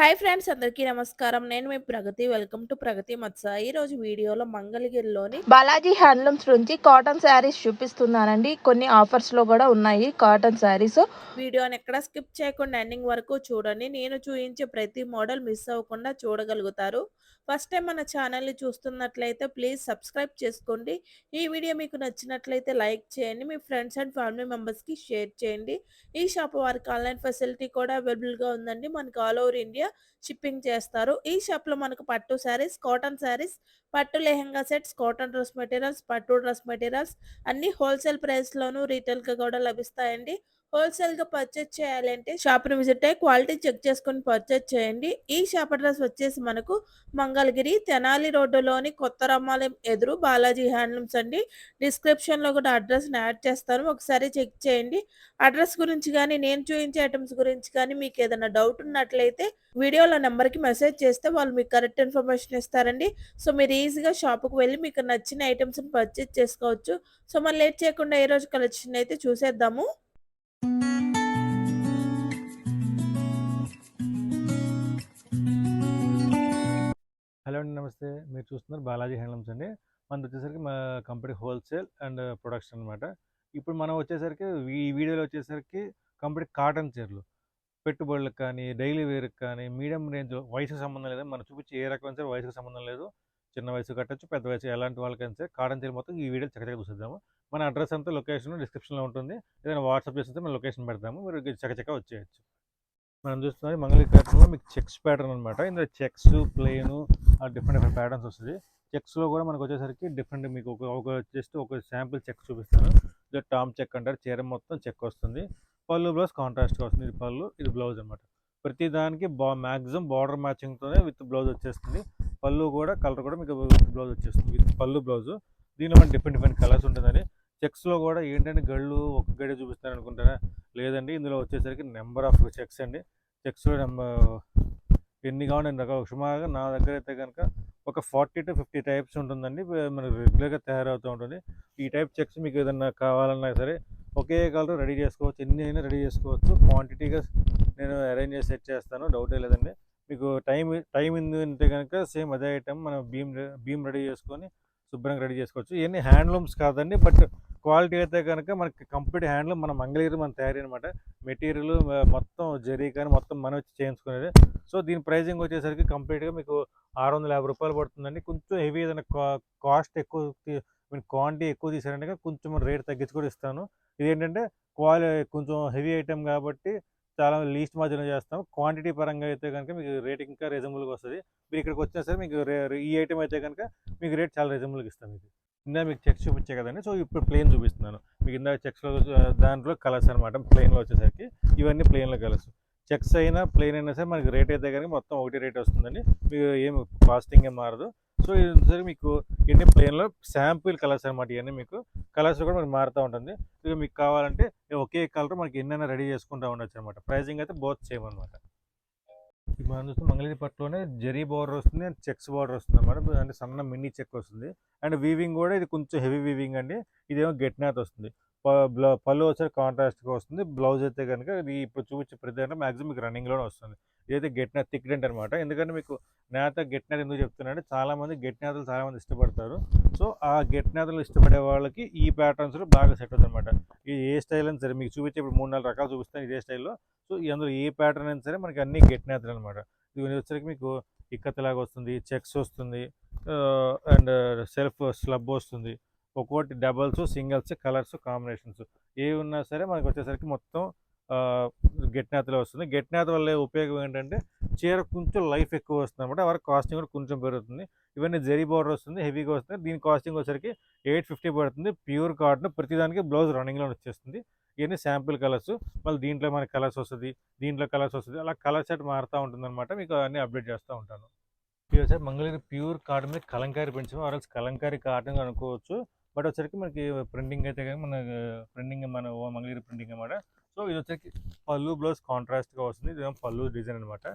Hi friends అందరికీ నమస్కారం. నేను మీ ప్రగతి. వెల్కమ్ టు ప్రగతి మత్స. ఈరోజు వీడియోలో మంగళగిరిలోని బాలాజీ హ్యాండ్లూమ్స్ నుంచి కాటన్ శారీస్ చూపిస్తున్నానండి కొన్ని ఆఫర్స్లో కూడా ఉన్నాయి కాటన్ శారీస్ వీడియోని ఎక్కడ స్కిప్ చేయకుండా ఎండింగ్ వరకు చూడండి. నేను చూయించే ప్రతి మోడల్ మిస్ అవ్వకుండా చూడగలుగుతారు. ఫస్ట్ టైం మన ఛానల్‌ని చూస్తున్నట్లయితే ప్లీజ్ సబ్స్క్రైబ్ చేసుకోండి. ఈ వీడియో మీకు నచ్చినట్లయితే లైక్ చేయండి. మీ ఫ్రెండ్స్ అండ్ ఫ్యామిలీ మెంబర్స్‌కి షేర్ చేయండి. ఈ షాప్ వారికి ఆన్‌లైన్ ఫెసిలిటీ కూడా అవైలబుల్‌గా ఉందండి. మనకి ఆల్ ఓవర్ ఇండియా షిప్పింగ్ చేస్తారు. ఈ షాప్‌లో మనకు పట్టు శారీస్, కాటన్ శారీస్, పట్టు lehenga sets, cotton dress materials, పట్టు డ్రెస్ మెటీరియల్స్ అన్నీ హోల్సేల్ ప్రైస్లోనూ రీటైల్‌గా కూడా లభిస్తాయండి. హోల్సేల్‌గా పర్చేజ్ చేయాలంటే షాప్‌ని విజిట్ అయ్యి క్వాలిటీ చెక్ చేసుకొని పర్చేస్ చేయండి. ఈ షాప్ అడ్రస్ వచ్చేసి మనకు మంగళగిరి తెనాలి రోడ్డులోని కొత్త రామాలయం ఎదురు బాలాజీ హ్యాండ్లూమ్స్ అండి. డిస్క్రిప్షన్‌లో కూడా అడ్రస్‌ని యాడ్ చేస్తాను. ఒకసారి చెక్ చేయండి. అడ్రస్ గురించి కానీ నేను చూపించే ఐటమ్స్ గురించి కానీ మీకు ఏదైనా డౌట్ ఉన్నట్లయితే వీడియోలో నెంబర్‌కి మెసేజ్ చేస్తే వాళ్ళు మీకు కరెక్ట్ ఇన్ఫర్మేషన్ ఇస్తారండి. సో మీరు ఈజీగా షాప్‌కి వెళ్ళి మీకు నచ్చిన ఐటమ్స్ని పర్చేజ్ చేసుకోవచ్చు. సో మరి లేట్ చేయకుండా ఈ రోజు కలెక్షన్ అయితే చూసేద్దాము. హలో అండి నమస్తే. మీరు చూస్తున్నారు బాలాజీ హ్యాండ్లూమ్స్ అండి. మనది వచ్చేసరికి మా కంపెనీ హోల్సేల్ అండ్ ప్రొడక్షన్ అనమాట ఇప్పుడు మనం వచ్చేసరికి ఈ వీడియోలో వచ్చేసరికి కంపెనీ కాటన్ చీరలు. పెట్టుబడులకు కానీ డైలీ వేర్కి కానీ మీడియం రేంజ్ వయసుకు సంబంధం లేదు. మనం చూపించి ఏ రకమైన సరే వయసుకు సంబంధం లేదు. చిన్న వయసు కట్టచ్చు పెద్ద వయసు ఎలాంటి వాళ్ళకైనా సరే కాటన్ చీర మొత్తం ఈ వీడియో చక్కచక్క చూసేద్దాము. మన అడ్రస్ అంతా లొకేషన్ డిస్క్రిప్షన్లో ఉంటుంది. ఏదైనా వాట్సాప్ చేస్తే మేము లొకేషన్ పెడతాము. మీరు చక్కచక్క వచ్చేయచ్చు. మనం చూస్తున్నది మంగళగిరి ప్యాటర్న్లో మీకు చెక్స్ ప్యాటర్న్ అనమాట ఇందులో checks plain different different patterns వస్తుంది. చెక్స్లో కూడా మనకు వచ్చేసరికి డిఫరెంట్ మీకు ఒక ఒక జస్ట్ ఒక శాంపుల్ చెక్ చూపిస్తాను. ఇది టామ్ చెక్ అంటారు. చీర మొత్తం చెక్ వస్తుంది. పళ్ళు బ్లౌజ్ కాంట్రాస్ట్గా వస్తుంది. ఇది పళ్ళు ఇది బ్లౌజ్ అనమాట ప్రతి దానికి బా మ్యాక్సిమం బార్డర్ మ్యాచింగ్తోనే విత్ బ్లౌజ్ వచ్చేస్తుంది. పళ్ళు కూడా కలర్ కూడా మీకు విత్ బ్లౌజ్ వచ్చేస్తుంది. విత్ పళ్ళు బ్లౌజ్ దీనిలో మనం డిఫరెంట్ డిఫరెంట్ కలర్స్ ఉంటుందని. చెక్స్లో కూడా ఏంటంటే గళ్ళు ఒక గడి చూపిస్తాను అనుకుంటారా లేదండి. ఇందులో వచ్చేసరికి నెంబర్ ఆఫ్ చెక్స్ అండి. చెక్స్లో నెంబర్ ఎన్ని కావాలి ఎన్ని రకాలు. సుమారుగా నా దగ్గర అయితే కనుక ఒక ఫార్టీ టు ఫిఫ్టీ టైప్స్ ఉంటుందండి. మనకు రెగ్యులర్గా తయారవుతూ ఉంటుంది. ఈ టైప్ చెక్స్ మీకు ఏదన్నా కావాలన్నా సరే ఒకే కలర్ రెడీ చేసుకోవచ్చు. ఎన్ని అయినా రెడీ చేసుకోవచ్చు. క్వాంటిటీగా నేను అరేంజ్ చేసి సెట్ చేస్తాను. డౌటే లేదండి. మీకు టైం టైం అంటే కనుక సేమ్ అదే ఐటమ్ మనం బీమ్ బీమ్ రెడీ చేసుకొని శుభ్రంగా రెడీ చేసుకోవచ్చు. ఇవన్నీ హ్యాండ్లూమ్స్ కాదండి. బట్ క్వాలిటీ అయితే కనుక మనకి కంప్లీట్ హ్యాండ్లు మన మంగళగిరి మన తయారీ అనమాట మెటీరియల్ మొత్తం జరీ కానీ మొత్తం మనం వచ్చి చేయించుకునేది. సో దీని ప్రైజింగ్ వచ్చేసరికి కంప్లీట్గా మీకు ఆరు వందల యాభై రూపాయలు పడుతుందండి. కొంచెం హెవీ ఏదైనా కాస్ట్ ఎక్కువ మీరు క్వాంటిటీ ఎక్కువ తీసారంటే కొంచెం రేట్ తగ్గించి కూడా ఇస్తాను. ఇదేంటంటే క్వాలి కొంచెం హెవీ ఐటెం కాబట్టి చాలా లీస్ట్ మధ్యలో చేస్తాం క్వాంటిటీ పరంగా అయితే కనుక మీకు రేట్ ఇంకా రీజనబుల్గా వస్తుంది. మీరు ఇక్కడికి వచ్చినా సరే మీకు ఈ ఐటెం అయితే కనుక మీకు రేట్ చాలా రీజనబుల్గా ఇస్తాం ఇది. ఇందా మీకు చెక్స్ చూపించే కదండి. సో ఇప్పుడు ప్లేన్ చూపిస్తున్నాను. మీకు ఇందాక చెక్స్లో దాంట్లో కలర్స్ అనమాట ప్లెయిన్లో వచ్చేసరికి ఇవన్నీ ప్లేన్లో కలర్స్ చెక్స్ అయినా ప్లేన్ అయినా సరే మనకి రేట్ అయితే కనుక మొత్తం ఒకటి రేట్ వస్తుందండి. మీకు ఏం కాస్టింగ్ ఏం మారదు. సో ఇది సరే మీకు ఇవన్నీ ప్లేన్లో శాంపుల్ కలర్స్ అనమాట ఇవన్నీ మీకు. కలర్స్ కూడా మనకి మారుతూ ఉంటుంది. ఇక మీకు కావాలంటే ఒకే కలర్ మనకి ఎన్నైనా రెడీ చేసుకుంటూ ఉండొచ్చు అనమాట ప్రైజింగ్ అయితే బోత్ సేమ్ అనమాట మనం చూస్తే మంగళగిరి పట్టులోనే జరీ బార్డర్ వస్తుంది అండ్ చెక్స్ బార్డర్ వస్తుంది అన్నమాట. అంటే సన్న మినీ చెక్ వస్తుంది. అండ్ వీవింగ్ కూడా ఇది కొంచెం హెవీ వీవింగ్ అండి. ఇదేమో గెట్ నాత్ వస్తుంది. పళ్ళు వచ్చే కాంట్రాస్ట్గా వస్తుంది. బ్లౌజ్ అయితే కనుక ఇది ఇప్పుడు చూపించే ప్రతి అంటే మాక్సిమం మీకు రన్నింగ్లోనే వస్తుంది. ఇదైతే గెట్నా నాత్ థిక్ డెంట్ అనమాట. ఎందుకంటే మీకు నేత గెట్ ఎందుకు చెప్తున్నానంటే చాలామంది గెట్ నేతలు చాలామంది ఇష్టపడతారు. సో ఆ గెట్ నేతలు ఇష్టపడే వాళ్ళకి ఈ ప్యాటర్న్స్లో బాగా సెట్ అవుతుంది అనమాట. ఇది ఏ స్టైల్ అయినా సరే మీకు చూపించే ఇప్పుడు మూడు నాలుగు రకాలు చూపిస్తాను ఇదే స్టైల్లో. సో అందులో ఏ ప్యాటర్న్ అయినా సరే మనకి అన్ని గెట్ నేతలు అనమాట. ఇది వచ్చేసరికి మీకు ఇక్కతలాగా వస్తుంది చెక్స్ వస్తుంది అండ్ సెల్ఫ్ స్లబ్ వస్తుంది. ఒక్కోటి డబల్స్ సింగిల్స్ కలర్స్ కాంబినేషన్స్. ఏవి ఉన్నా సరే మనకు వచ్చేసరికి మొత్తం గెట్ వస్తుంది. గెట్ వల్ల ఉపయోగం ఏంటంటే చీర కొంచెం లైఫ్ ఎక్కువ వస్తుంది అనమాట వారికి కాస్టింగ్ కూడా కొంచెం పెరుగుతుంది. ఇవన్నీ జరీ బోర్డర్ వస్తుంది హెవీగా వస్తుంది. దీని కాస్టింగ్ వచ్చరికి ఎయిట్ ఫిఫ్టీ పడుతుంది. ప్యూర్ కాటన్ ప్రతిదానికి బ్లౌజ్ రన్నింగ్లో వచ్చేస్తుంది. ఇవన్నీ శాంపుల్ కలర్స్. మళ్ళీ దీంట్లో మనకి కలర్స్ వస్తుంది దీంట్లో కలర్స్ వస్తుంది. అలా కలర్ సెట్ మారుతూ ఉంటుందన్నమాట. మీకు అన్నీ అప్డేట్ చేస్తూ ఉంటాను. Pure sir Mangalagiri pure cotton మీద కలంకారీ పెంచాము ఆర్ఎల్స్ కలంకారీ కాటన్ అనుకోవచ్చు బట్ వచ్చరికి మనకి ప్రింటింగ్ అయితే కానీ మన ప్రింటింగ్ మన మంగళగిరి ప్రింటింగ్ అనమాట సో ఇది వచ్చరికి పళ్ళు బ్లౌజ్ కాంట్రాస్ట్గా వస్తుంది. ఇది పళ్ళు డిజైన్ అనమాట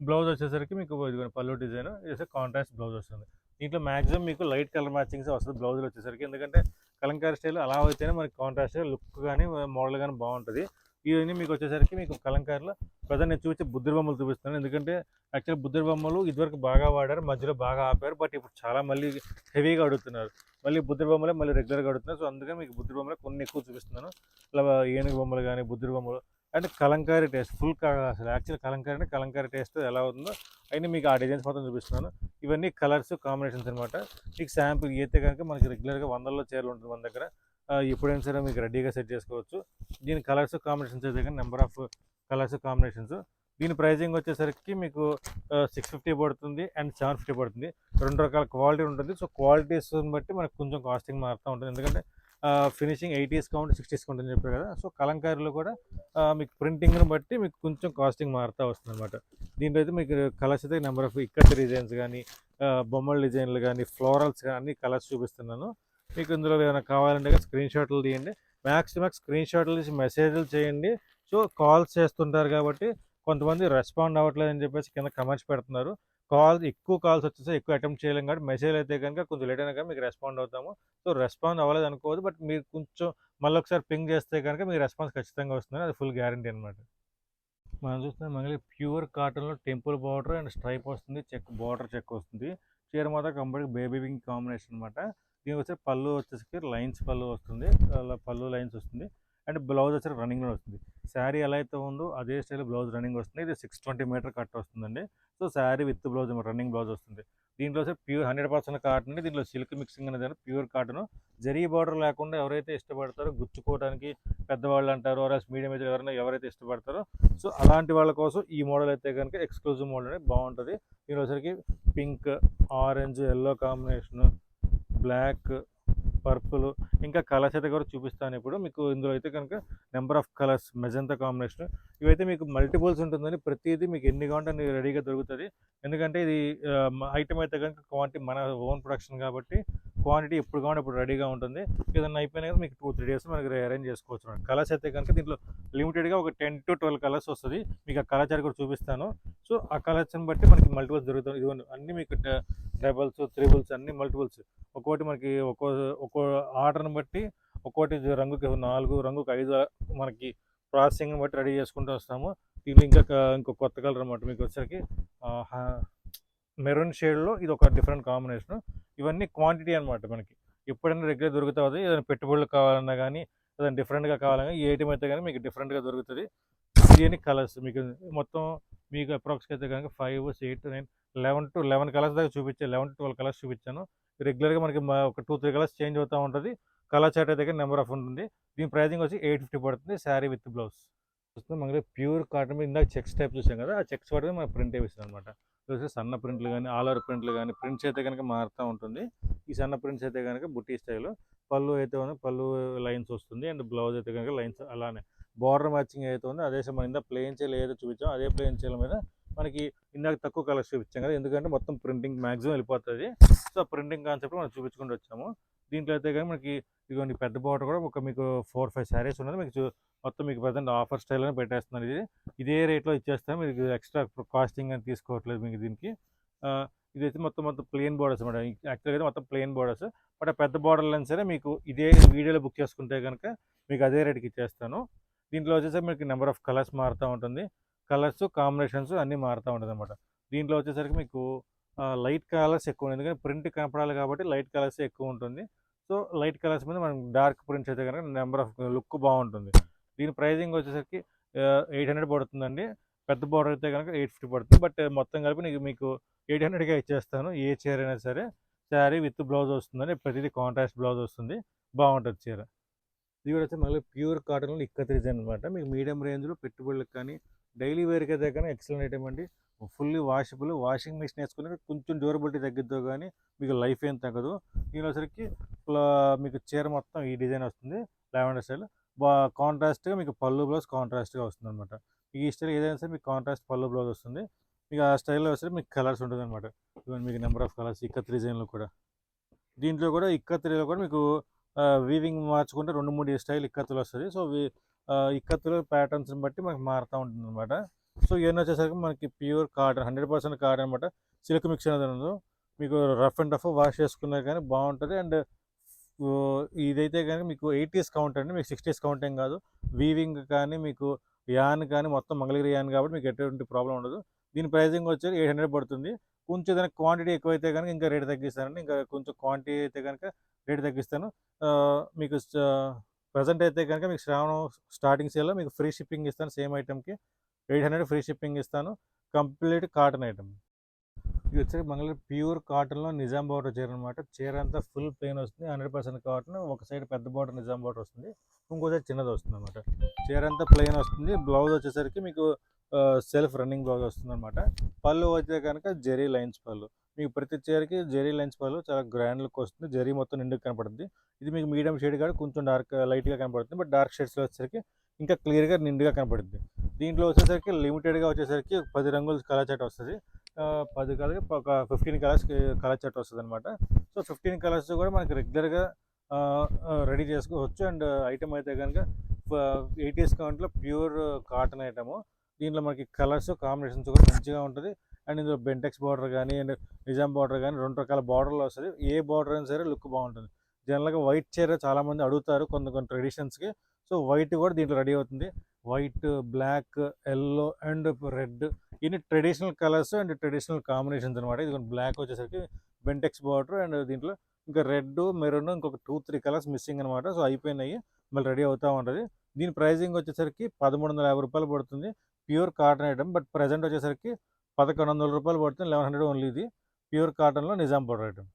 బ్లౌజ్ వచ్చేసరికి మీకు ఇది పళ్ళు డిజైన్ ఇది కాంట్రాస్ట్ బ్లౌజ్ వస్తుంది. దీంట్లో మ్యాక్సిమం మీకు లైట్ కలర్ మ్యాచింగ్స్ వస్తుంది బ్లౌజులు వచ్చేసరికి. ఎందుకంటే కలంకారీ స్టైల్ అలా అయితేనే మనకి కాంట్రాస్ట్ లుక్ కానీ మోడల్ కానీ బాగుంటుంది. ఇవన్నీ మీకు వచ్చేసరికి మీకు కలంకారీలో ప్రజెంట్ నేను చూసి బుద్ధుడి బొమ్మలు చూపిస్తాను ఎందుకంటే యాక్చువల్ బుద్ధుడి బొమ్మలు ఇదివరకు బాగా వాడారు మధ్యలో బాగా ఆపారు బట్ ఇప్పుడు చాలా మళ్ళీ హెవీగా అడుగుతున్నారు. మళ్ళీ బుద్ధుడి బొమ్మలే మళ్ళీ రెగ్యులర్గా అడుగుతున్నారు. సో అందుకని మీకు బుద్ధుడి బొమ్మలు కొన్ని ఎక్కువ చూపిస్తున్నాను. ఇలా ఏనుగు బొమ్మలు కానీ బుద్ధుడి బొమ్మలు అంటే కలంకారీ టేస్ట్ ఫుల్ అసలు యాక్చువల్ కలంకారీ అంటే కలంకారీ టేస్ట్ ఎలా అవుతుందో అయినా మీకు ఆ డిజైన్స్ మొత్తం చూపిస్తున్నాను. ఇవన్నీ కలర్స్ కాంబినేషన్స్ అనమాట మీకు శాంపుల్ అయితే కనుక మనకి రెగ్యులర్గా వందల్లో చీరలు ఉంటుంది మన దగ్గర. ఎప్పుడైనా సరే మీకు రెడీగా సెట్ చేసుకోవచ్చు. దీని కలర్స్ కాంబినేషన్స్ అయితే కానీ నెంబర్ ఆఫ్ కలర్స్ కాంబినేషన్స్. దీని ప్రైజింగ్ వచ్చేసరికి మీకు సిక్స్ ఫిఫ్టీ పడుతుంది అండ్ సెవెన్ ఫిఫ్టీ పడుతుంది. రెండు రకాల క్వాలిటీ ఉంటుంది. సో క్వాలిటీస్ బట్టి మనకు కొంచెం కాస్టింగ్ మారుతూ ఉంటుంది. ఎందుకంటే finishing eighties count sixties count అని చెప్పారు కదా. సో కలంకారీలో కూడా మీకు ప్రింటింగ్ని బట్టి మీకు కొంచెం కాస్టింగ్ మారుతూ వస్తుంది అనమాట దీంట్లో అయితే మీకు కలర్స్ అయితే నెంబర్ ఆఫ్ ఇక్కత్ డిజైన్స్ కానీ బొమ్మల డిజైన్లు కానీ ఫ్లోరల్స్ కానీ కలర్స్ చూపిస్తున్నాను. మీకు ఇందులో ఏమైనా కావాలంటే స్క్రీన్ షాట్లు తీయండి. మ్యాక్స్ మ్యాక్స్ స్క్రీన్ షాట్లు తీసి మెసేజ్లు చేయండి. సో కాల్స్ చేస్తుంటారు కాబట్టి కొంతమంది రెస్పాండ్ అవ్వట్లేదు అని చెప్పేసి కింద కమెంట్స్ పెడుతున్నారు. కాల్ ఎక్కువ కాల్స్ వచ్చేసి ఎక్కువ అటెంప్ట్ చేయలేం కాబట్టి మెసేజ్ అయితే కనుక కొంచెం లేట్ అయినా కానీ మీకు రెస్పాండ్ అవుతాము. సో రెస్పాండ్ అవ్వలేదు అనుకోవద్దు బట్ మీరు కొంచెం మళ్ళీ ఒకసారి పింగ్ చేస్తే కనుక మీకు రెస్పాన్స్ ఖచ్చితంగా వస్తుంది అది ఫుల్ గ్యారంటీ అనమాట మనం చూస్తే మళ్ళీ ప్యూర్ కాటన్లో టెంపుల్ బార్డర్ అండ్ స్ట్రైప్ వస్తుంది చెక్ బార్డర్ చెక్ వస్తుంది. చీర మాత్రం కంప్లీట్ బేబీ పింక్ కాంబినేషన్ అనమాట దీనికి వచ్చే పళ్ళు వచ్చేసరికి లైన్స్ పళ్ళు వస్తుంది. పళ్ళు లైన్స్ వస్తుంది. అండ్ బ్లౌజ్ వచ్చి రన్నింగ్లో వస్తుంది. శారీ ఎలా అయితే ఉందో అదే స్టైల్ బ్లౌజ్ రన్నింగ్ వస్తుంది. ఇది సిక్స్ ట్వంటీ మీటర్ కట్ వస్తుందండి. So sari with blouse running blouse వస్తుంది. దీంట్లో వచ్చి ప్యూర్ హండ్రెడ్ పర్సెంట్ కాటన్ అండి. దీంట్లో సిల్క్ మిక్సింగ్ అనేది ప్యూర్ కాటన్ జరీ బార్డర్ లేకుండా ఎవరైతే ఇష్టపడతారో గుచ్చుకోవడానికి పెద్దవాళ్ళు అంటారు ఆర్ఎస్ మీడియం ఏజ్ ఎవరైనా ఎవరైతే ఇష్టపడతారో సో అలాంటి వాళ్ళ కోసం ఈ మోడల్ అయితే కనుక ఎక్స్క్లూజివ్ మోడల్ అనేది బాగుంటుంది. దీని వచ్చరికి pink orange yellow combination black purple ఇంకా కలర్స్ అయితే కూడా చూపిస్తాను ఇప్పుడు. మీకు ఇందులో అయితే కనుక number of colours magenta combination ఇవైతే మీకు మల్టిపుల్స్ ఉంటుందని ప్రతిదీ మీకు ఎన్ని కావాలంటే అన్ని రెడీగా దొరుకుతుంది. ఎందుకంటే ఇది ఐటమ్ అయితే కనుక క్వాంటిటీ మన ఓన్ ప్రొడక్షన్ కాబట్టి క్వాంటిటీ ఎప్పుడు కావాలి ఇప్పుడు రెడీగా ఉంటుంది. ఏదన్నా అయిపోయినా కదా మీకు టూ త్రీ డేస్ మనకి అరేంజ్ చేసుకోవచ్చు కలర్స్ అయితే కనుక దీంట్లో లిమిటెడ్గా ఒక టెన్ టు ట్వెల్వ్ కలర్స్ వస్తుంది. మీకు ఆ కలర్ కూడా చూపిస్తాను. సో ఆ కలర్స్ని బట్టి మనకి మల్టిపుల్స్ దొరుకుతుంది ఇదిగోండి అన్ని మీకు డబల్స్ త్రిబుల్స్ అన్ని మల్టిపుల్స్. ఒక్కోటి మనకి ఒక్కో ఒక్కో ఆర్డర్ని బట్టి ఒక్కోటి రంగుకి నాలుగు రంగుకి ఐదు మనకి ప్రాసెసింగ్ని బట్టి రెడీ చేసుకుంటూ వస్తాము. దీనిలో ఇంకా ఇంకో కొత్త కలర్ అనమాట మీకు వచ్చరికి మెరూన్ షేడ్లో ఇది ఒక డిఫరెంట్ కాంబినేషన్. ఇవన్నీ క్వాంటిటీ అనమాట మనకి. ఎప్పుడైనా రెగ్యులర్ దొరుకుతుంది ఏదైనా పెట్టుబడులు కావాలన్నా కానీ ఏదైనా డిఫరెంట్గా కావాలన్నా ఏ ఐటమ్ అయితే కానీ మీకు డిఫరెంట్గా దొరుకుతుంది. ఇవన్నీ కలర్స్ మీకు మొత్తం మీకు అప్రాక్స్కి అయితే కనుక five eight nine eleven to eleven colours దాకా చూపించాను లెవెన్ టు ట్వెల్వ్ కలర్స్ చూపించాను. రెగ్యులర్గా మనకి ఒక టూ త్రీ కలర్స్ చేంజ్ అవుతూ ఉంటుంది. కలర్ చార్ట్ అయితే నెంబర్ ఆఫ్ ఉంటుంది. దీని ప్రైజింగ్ వచ్చి ఎయిట్ ఫిఫ్టీ పడుతుంది శారీ విత్ బ్లౌజ్. చూస్తే మనకి ప్యూర్ కాటన్ మీద ఇందాక చెక్స్ టైప్ చూసాం కదా ఆ చెక్స్ పడితే మనం ప్రింట్ వేపిస్తుంది అనమాట చూస్తే సన్న ప్రింట్లు కానీ ఆల్ ఓవర్ ప్రింట్లు కానీ ప్రింట్స్ అయితే కనుక మారుతూ ఉంటుంది. ఈ సన్న ప్రింట్స్ అయితే కనుక బుట్టి స్టైల్ పళ్ళు అయితే ఉంది పళ్ళు లైన్స్ వస్తుంది. అండ్ బ్లౌజ్ అయితే కనుక లైన్స్ అలానే. బార్డర్ మ్యాచింగ్ అయితే ఉంది అదే మనం ఇందా ప్లెయిన్ చీల ఏదో చూపించాం అదే ప్లెయిన్ చీల మీద మనకి ఇందాక తక్కువ కలర్స్ చూపించాం కదా ఎందుకంటే మొత్తం ప్రింటింగ్ మ్యాక్సిమం వెళ్ళిపోతుంది. సో ప్రింటింగ్ కాన్సెప్ట్ మనం చూపించుకుంటూ వచ్చాము. దీంట్లో అయితే కానీ మనకి ఇదిగోండి పెద్ద బాటర్ కూడా ఒక మీకు ఫోర్ ఫైవ్ శారీస్ ఉన్నది. మీకు మొత్తం మీకు ప్రజెంట్ ఆఫర్ స్టైల్ అని ఇది. ఇదే రేట్లో ఇచ్చేస్తాం. మీకు ఎక్స్ట్రా కాస్టింగ్ అని తీసుకోవట్లేదు మీకు దీనికి. ఇదైతే మొత్తం మొత్తం ప్లెయిన్ బోర్డర్స్ మేడం యాక్చువల్గా అయితే మొత్తం ప్లెయిన్ బోర్డర్స్. బట్ ఆ పెద్ద బార్డర్ సరే మీకు ఇదే వీడియోలో బుక్ చేసుకుంటే కనుక మీకు అదే రేట్కి ఇచ్చేస్తాను. దీంట్లో వచ్చేసరికి మీకు నెంబర్ ఆఫ్ కలర్స్ మారుతూ ఉంటుంది. కలర్స్ కాంబినేషన్స్ అన్నీ మారుతూ ఉంటుంది అనమాట దీంట్లో వచ్చేసరికి మీకు లైట్ కలర్స్ ఎక్కువ ఉంది ఎందుకంటే ప్రింట్ కనపడాలి కాబట్టి లైట్ కలర్స్ ఎక్కువ ఉంటుంది. సో లైట్ కలర్స్ మీద మనం డార్క్ ప్రింట్స్ అయితే కనుక నెంబర్ ఆఫ్ లుక్ బాగుంటుంది. దీని ప్రైజింగ్ వచ్చేసరికి ఎయిట్ హండ్రెడ్ పడుతుందండి. పెద్ద బోర్డర్ అయితే కనుక ఎయిట్ ఫిఫ్టీ పడుతుంది. బట్ మొత్తం కలిపి నీకు మీకు ఎయిట్ హండ్రెడ్గా ఇచ్చేస్తాను. ఏ చీర అయినా సరే శారీ విత్ బ్లౌజ్ వస్తుందని ప్రతిదీ కాంట్రాస్ట్ బ్లౌజ్ వస్తుంది. బాగుంటుంది చీర. ఇది కూడా వచ్చి మళ్ళీ ప్యూర్ కాటన్లో ఇక్కత్ డిజైన్ అనమాట మీకు మీడియం రేంజ్లో పెట్టుబడులకు కానీ డైలీ వేర్కి అయితే కానీ ఎక్సలెంట్ ఐటమ్ అండి. ఫుల్లీ వాషబుల్ వాషింగ్ మిషన్ వేసుకుని కొంచెం డ్యూరబిలిటీ తగ్గిద్దో కానీ మీకు లైఫ్ ఏం తగ్గదు. దీని వచ్చరికి మీకు చీర మొత్తం ఈ డిజైన్ వస్తుంది. Lavender style. బా కాంట్రాస్ట్గా మీకు పళ్ళు బ్లౌజ్ కాంట్రాస్ట్గా వస్తుంది అనమాట మీకు ఈ స్టైల్ ఏదైనా సరే మీకు కాంట్రాస్ట్ పళ్ళు బ్లౌజ్ వస్తుంది. మీకు ఆ స్టైల్లో వస్తే మీకు కలర్స్ ఉంటుంది అనమాట ఈవెన్ మీకు నెంబర్ ఆఫ్ కలర్స్ ఇక్కత్ డిజైన్లో కూడా. దీంట్లో కూడా ఇక్కత్రిలో కూడా మీకు వీవింగ్ మార్చుకుంటే రెండు మూడు స్టైల్ ఇక్కత్తులు వస్తుంది. సో ఇక్కత్తులు ఇక్కత్తులో ప్యాటర్న్స్ని బట్టి మనకి మారుతూ ఉంటుంది అనమాట సో ఇవన్నీ వచ్చేసరికి మనకి pure cotton hundred percent cotton అనమాట సిల్క్ మిక్స్ అనేది ఉండదు మీకు రఫ్ అండ్ రఫ్ వాష్ చేసుకున్నా కానీ బాగుంటుంది అండ్ ఇదైతే కానీ మీకు 80స్ కౌంట్ అండి. మీకు 60స్ కౌంట్ ఏం కాదు. వీవింగ్ కానీ, మీకు యాన్ కానీ మొత్తం మంగళగిరి యాన్ కాబట్టి మీకు ఎటువంటి ప్రాబ్లమ్ ఉండదు. దీని ప్రైజింగ్ వచ్చేసి 800 పడుతుంది. కొంచెం ఏదైనా క్వాంటిటీ ఎక్కువైతే కనుక ఇంకా రేట్ తగ్గిస్తానండి. ఇంకా కొంచెం క్వాంటిటీ అయితే కనుక రేట్ తగ్గిస్తాను. మీకు ప్రజెంట్ అయితే కనుక మీకు శ్రావణం స్టార్టింగ్ సేల్‌లో మీకు ఫ్రీ షిప్పింగ్ ఇస్తాను సేమ్ ఐటెమ్‌కి. 800 ఫ్రీ షిప్పింగ్ ఇస్తాను. కంప్లీట్ కాటన్ ఐటమ్ ఇది వచ్చేసి మంగళూరు ప్యూర్ కాటన్‌లో నిజాం బార్డర్ చీర అనమాట. చీర అంతా ఫుల్ ప్లెయిన్ వస్తుంది. 100% కాటన్. ఒక సైడ్ పెద్ద బార్డర్ నిజాం బార్డర్ వస్తుంది. ఇంకోసారి చిన్నది చిన్నది వస్తుందన్నమాట. చీర అంతా ప్లెయిన్ వస్తుంది. బ్లౌజ్ వచ్చేసరికి మీకు సెల్ఫ్ రన్నింగ్ బ్లౌజ్ వస్తుందన్నమాట. పళ్ళు వచ్చే కనుక జెరీ లైన్స్ పళ్ళు. మీకు ప్రతి చీరకి జెరీ లైన్స్ పళ్ళు చాలా గ్రాండ్ లుక్ వస్తుంది. జెరీ మొత్తం నిండుగా కనపడుతుంది ఇది మీకు మీడియం షేడ్ కాదు కొంచెం డార్క్ లైట్‌గా కనపడుతుంది. బట్ డార్క్ షేడ్స్‌లో వచ్చేసరికి ఇంకా క్లియర్‌గా నిండుగా కనపడుతుంది దీంట్లో వచ్చేసరికి లిమిటెడ్‌గా వచ్చేసరికి పది రంగుల కలర్ చార్ట్ వస్తుంది పది కలర్ ఒక 15 కలర్స్‌కి కలర్ చట్ట వస్తుంది అనమాట సో, 15 కలర్స్ కూడా మనకి రెగ్యులర్‌గా రెడీ చేసుకోవచ్చు. అండ్ ఐటమ్ అయితే కనుక ఫ 80స్ కౌంట్‌లో ప్యూర్ కాటన్ ఐటెము. దీంట్లో మనకి కలర్స్ కాంబినేషన్స్ కూడా మంచిగా ఉంటుంది అండ్ ఇందులో బెంటెక్స్ బార్డర్ కానీ అండ్ నిజాం బార్డర్ కానీ రెండు రకాల బార్డర్‌లో వస్తది. ఏ బార్డర్ అయినా సరే లుక్ బాగుంటుంది. జనరల్‌గా వైట్ చీర చాలామంది అడుగుతారు కొన్ని కొన్ని ట్రెడిషన్స్‌కి. సో, వైట్ కూడా దీంట్లో రెడీ అవుతుంది. White, black, yellow and red ఇన్ని traditional colours and traditional combinations అనమాట. ఇది బ్లాక్ వచ్చేసరికి బెంటెక్స్ బార్డర్ అండ్ దీంట్లో ఇంకా రెడ్, మెరూన్ ఇంకొక 2, 3 కలర్స్ మిస్సింగ్ అనమాట. సో, అయిపోయినాయి. మళ్ళీ రెడీ అవుతూ ఉంటుంది దీని ప్రైజింగ్ వచ్చేసరికి పదమూడు వందల యాభై రూపాయలు పడుతుంది. Pure cotton item but present వచ్చేసరికి పదకొండు వందల రూపాయలు పడుతుంది లెవెన్ హండ్రెడ్ ఓన్లీ ఇది. ప్యూర్ కాటన్లో నిజాం పౌడర్ ఐటమ్